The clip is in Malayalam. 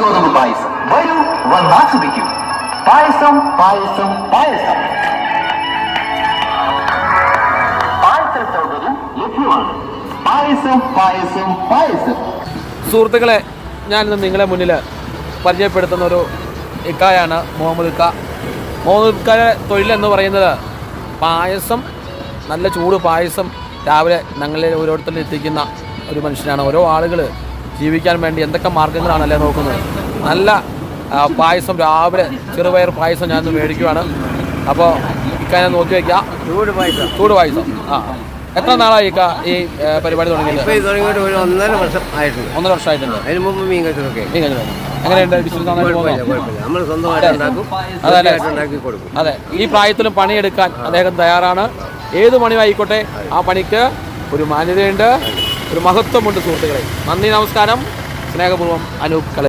ഗോതമ്പ് പായസം? വരൂ വന്നാസ്വദിക്കൂ പായസം പായസം പായസം. പായസ സൗകര്യം ലഭ്യമാണ്. പായസം പായസം പായസം. സുഹൃത്തുക്കളെ ഞാനിന്ന് നിങ്ങളെ മുന്നിൽ പരിചയപ്പെടുത്തുന്ന ഒരു ഇക്കായാണ് മുഹമ്മദ് ഇക്ക. മുഹമ്മദ് ഇക്കയുടെ തൊഴിലെന്ന് പറയുന്നത് പായസം നല്ല ചൂട് പായസം രാവിലെ ഞങ്ങളെ ഓരോരുത്തരിൽ എത്തിക്കുന്ന ഒരു മനുഷ്യനാണ്. ഓരോ ആളുകൾ ജീവിക്കാൻ വേണ്ടി എന്തൊക്കെ മാർഗങ്ങളാണല്ലേ നോക്കുന്നത്? നല്ല പായസം രാവിലെ ചെറുപയർ പായസം ഞാൻ മേടിക്കുവാണ്. അപ്പോൾ ഇക്കാനെ നോക്കി വയ്ക്കാം ചൂട് പായസം. ചൂട് പായസം. ആ. എത്ര നാളായി ഇക്ക ഈ പരിപാടി തുടങ്ങിയിട്ട് ഒന്നര വർഷം ആയിട്ടുണ്ട്. ഒന്നര വർഷമായിട്ടുണ്ട്. അതിന് മുമ്പ് മീൻ കച്ചവടമൊക്കെ മീൻ കച്ചവടം. എങ്ങനെയുണ്ട് ബിസിനസ് കൊടുക്കും. അതെ. ഈ പ്രായത്തിലും പണിയെടുക്കാൻ അദ്ദേഹം തയ്യാറാണ്. ഏത് പണിയായിക്കോട്ടെ ആ പണിക്ക് ഒരു മാന്യതയുണ്ട്. ഒരു മഹത്വമുണ്ട് സുഹൃത്തുക്കളെ. നന്ദി നമസ്കാരം. സ്നേഹപൂർവം അനൂപ് കല